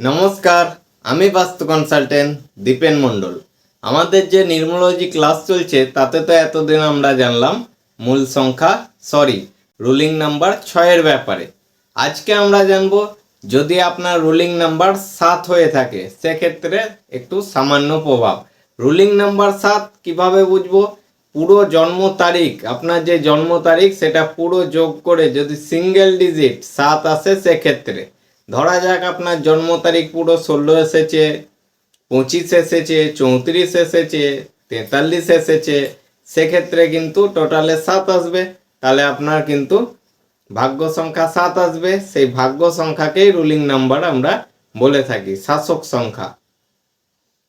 নমস্কার, আমি বাস্তু কনসালটেন্ট দীপেন মণ্ডল। আমাদের যে নির্মোলজি ক্লাস চলছে, তাতে তো এতদিন আমরা জানলাম মূল সংখ্যা সরি রুলিং নাম্বার ছয়ের ব্যাপারে। আজকে আমরা জানব, যদি আপনার রুলিং নাম্বার সাত হয়ে থাকে, সেক্ষেত্রে একটু সামান্য প্রভাব। রুলিং নাম্বার সাত কীভাবে বুঝব? পুরো জন্ম তারিখ, আপনার যে জন্ম তারিখ, সেটা পুরো যোগ করে যদি সিঙ্গেল ডিজিট সাত আসে, সেক্ষেত্রে। ধরা যাক আপনার জন্ম তারিখ পুরো ষোলো এসেছে, পঁচিশ এসেছে, চৌত্রিশ এসেছে, তেতাল্লিশ এসেছে, সেক্ষেত্রে কিন্তু টোটালে সাত আসবে। তাহলে আপনার কিন্তু ভাগ্য সংখ্যা সাত আসবে, সেই ভাগ্য সংখ্যাকেই রুলিং নাম্বার আমরা বলে থাকি, শাসক সংখ্যা।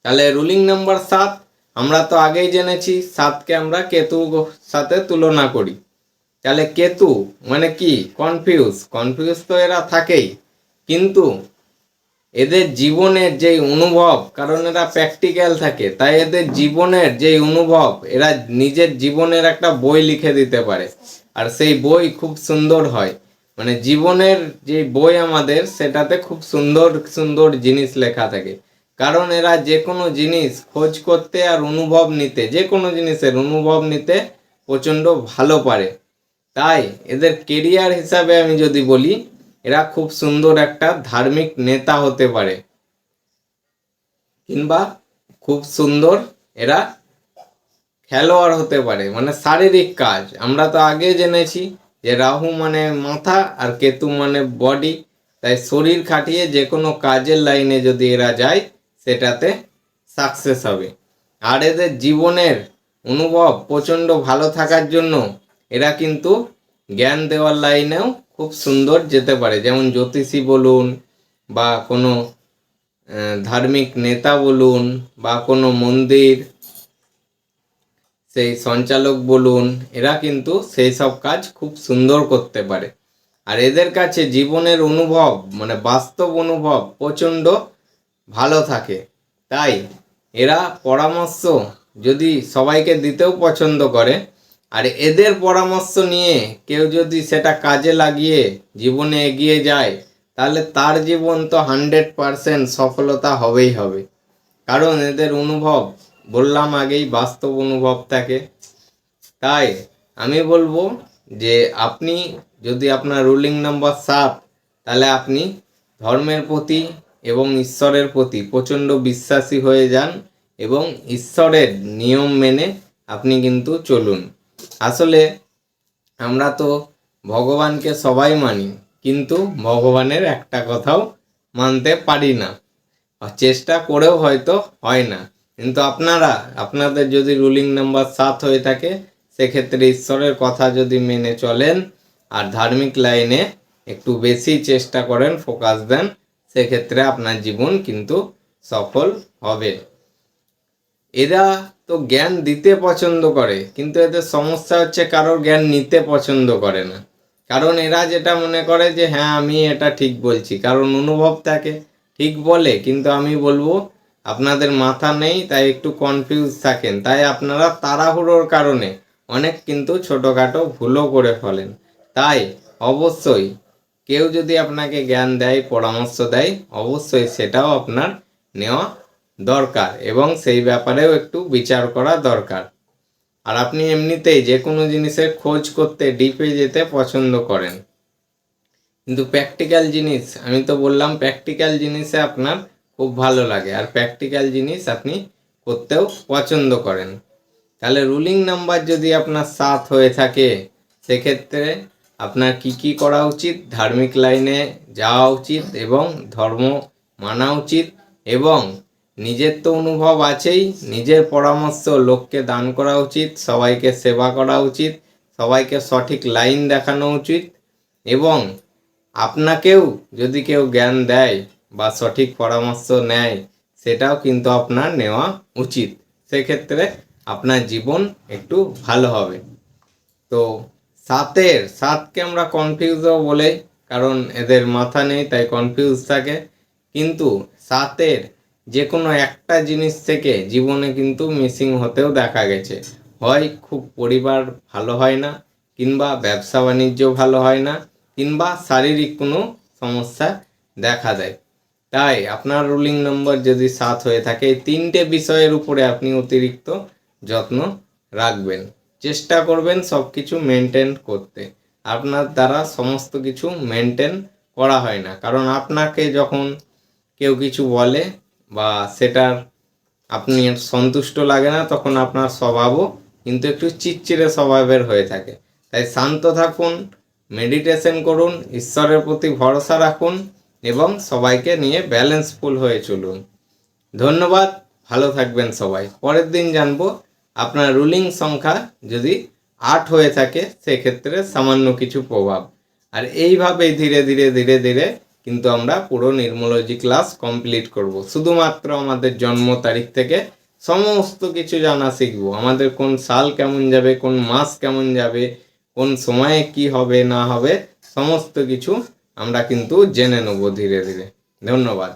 তাহলে রুলিং নাম্বার সাত, আমরা তো আগেই জেনেছি, সাতকে আমরা কেতু সাথে তুলনা করি। তাহলে কেতু মানে কি? কনফিউজ কনফিউজ তো এরা থাকেই। কিন্তু এদের জীবনের যেই অনুভব, কারণ এরা প্র্যাকটিক্যাল থাকে, তাই এদের জীবনের যেই অনুভব, এরা নিজের জীবনের একটা বই লিখে দিতে পারে। আর সেই বই খুব সুন্দর হয়। মানে জীবনের যে বই আমাদের, সেটাতে খুব সুন্দর সুন্দর জিনিস লেখা থাকে। কারণ এরা যে কোনো জিনিস খোঁজ করতে আর অনুভব নিতে যে কোনো জিনিসের অনুভব নিতে প্রচণ্ড ভালো পারে। তাই এদের কেরিয়ার হিসাবে আমি যদি বলি এরা খুব সুন্দর একটা ধার্মিক নেতা হতে পারে। কিংবা খুব সুন্দর এরা খেলোয়াড় হতে পারে মানে শারীরিক কাজ। আমরা তো আগে জেনেছি যে রাহু মানে মাথা আর কেতু মানে বডি তাই শরীর খাটিয়ে যে কোনো কাজের লাইনে যদি এরা যায়, সেটাতে সাকসেস হবে। আর এদের জীবনের অনুভব প্রচণ্ড ভালো থাকার জন্য এরা কিন্তু জ্ঞান দেওয়ার লাইনেও খুব সুন্দর যেতে পারে। যেমন জ্যোতিষী বলুন বা কোনো ধার্মিক নেতা বলুন বা কোনো মন্দির, সেই সঞ্চালক বলুন, এরা কিন্তু সেই সব কাজ খুব সুন্দর করতে পারে। আর এদের কাছে জীবনের অনুভব মানে বাস্তব অনুভব প্রচণ্ড ভালো থাকে। তাই এরা পরামর্শ যদি সবাইকে দিতেও পছন্দ করে আর এদের পরামর্শ নিয়ে কেউ যদি সেটা কাজে লাগিয়ে জীবনে এগিয়ে যায়, তাহলে তার জীবন তো হান্ড্রেড পারসেন্ট সফলতা হবেই হবে। কারণ এদের অনুভব, বললাম আগেই, বাস্তব অনুভব থাকে। তাই আমি বলব যে আপনি যদি আপনার রুলিং নাম্বার সাত, তাহলে আপনি ধর্মের প্রতি এবং ঈশ্বরের প্রতি প্রচণ্ড বিশ্বাসী হয়ে যান এবং ঈশ্বরের নিয়ম মেনে আপনি কিন্তু চলুন। আসলে আমরা তো ভগবানকে সবাই মানি, কিন্তু ভগবানের একটা কথাও মানতে পারি না। চেষ্টা করেও হয়তো হয় না। কিন্তু আপনারা, আপনাদের যদি রুলিং নাম্বার সাত হয়ে থাকে, সেক্ষেত্রে ঈশ্বরের কথা যদি মেনে চলেন, আর ধার্মিক লাইনে একটু বেশি চেষ্টা করেন ফোকাস দেন, সেক্ষেত্রে আপনার জীবন কিন্তু সফল হবে। এরা তো জ্ঞান দিতে পছন্দ করে, কিন্তু এদের সমস্যা হচ্ছে কারোর জ্ঞান নিতে পছন্দ করে না। কারণ এরা যেটা মনে করে যে হ্যাঁ আমি এটা ঠিক বলছি। কারণ অনুভব থাকে, ঠিক বলে, কিন্তু আমি বলব, আপনাদের মাথা নেই, তাই একটু কনফিউজ থাকেন। তাই আপনারা তাড়াহুড়োর কারণে অনেক কিন্তু ছোটোখাটো ভুলও করে ফেলেন। তাই অবশ্যই কেউ যদি আপনাকে জ্ঞান দেয়, পরামর্শ দেয়, অবশ্যই সেটাও আপনার নেওয়া দরকার এবং সেই ব্যাপারেও একটু বিচার করা দরকার। আর আপনি এমনিতেই যে কোনো জিনিসের খোঁজ করতে ডিপে যেতে পছন্দ করেন। কিন্তু প্র্যাকটিক্যাল জিনিস, আমি তো বললাম প্র্যাকটিক্যাল জিনিসে আপনার খুব ভালো লাগে। আর প্র্যাকটিক্যাল জিনিস আপনি করতেও পছন্দ করেন। তাহলে রুলিং নাম্বার যদি আপনার সাত হয়ে থাকে, সেক্ষেত্রে আপনার কি কি করা উচিত? ধার্মিক লাইনে যাওয়া উচিত এবং ধর্ম মানা উচিত এবং নিজের তো অনুভব আছেই, নিজের পরামর্শ লোককে দান করা উচিত, সবাইকে সেবা করা উচিত, সবাইকে সঠিক লাইন দেখানো উচিত এবং আপনাকেও যদি কেউ জ্ঞান দেয় বা সঠিক পরামর্শ নেয়, সেটাও কিন্তু আপনার নেওয়া উচিত। সেক্ষেত্রে আপনার জীবন একটু ভালো হবে। তো সাতের, সাতকে আমরা কনফিউজও বলে, কারণ এদের মাথা নেই, তাই কনফিউজ থাকে। কিন্তু সাতের যে কোনো একটা জিনিস থেকে জীবনে কিন্তু মিসিং হতেও দেখা গেছে। হয় খুব পরিবার ভালো হয় না, কিংবা ব্যবসা বাণিজ্য ভালো হয় না, কিংবা শারীরিক কোনো সমস্যা দেখা দেয়। তাই আপনার রুলিং নম্বর যদি সাত হয়ে থাকে, এই তিনটে বিষয়ের উপরে আপনি অতিরিক্ত যত্ন রাখবেন। চেষ্টা করবেন সব কিছু মেনটেন করতে। আপনার দ্বারা সমস্ত কিছু মেনটেন করা হয় না। কারণ আপনাকে যখন কেউ কিছু বলে বা সেটার আপনি সন্তুষ্ট লাগে না, তখন আপনার স্বভাবও কিন্তু একটু চিড়চিড়ে স্বভাবের হয়ে থাকে। তাই শান্ত থাকুন মেডিটেশন করুন, ঈশ্বরের প্রতি ভরসা রাখুন এবং সবাইকে নিয়ে ব্যালেন্সফুল হয়ে চলুন। ধন্যবাদ, ভালো থাকবেন সবাই। পরের দিন জানব আপনার রুলিং সংখ্যা যদি আট হয়ে থাকে, সেক্ষেত্রে সামান্য কিছু প্রভাব। আর এইভাবেই ধীরে ধীরে ধীরে ধীরে কিন্তু আমরা পুরো নির্মোলজি ক্লাস কমপ্লিট করব। শুধুমাত্র আমাদের জন্ম তারিখ থেকে সমস্ত কিছু জানা শিখব। আমাদের কোন সাল কেমন যাবে, কোন মাস কেমন যাবে, কোন সময়ে কি হবে, না হবে, সমস্ত কিছু আমরা কিন্তু জেনে নেব ধীরে ধীরে। ধন্যবাদ।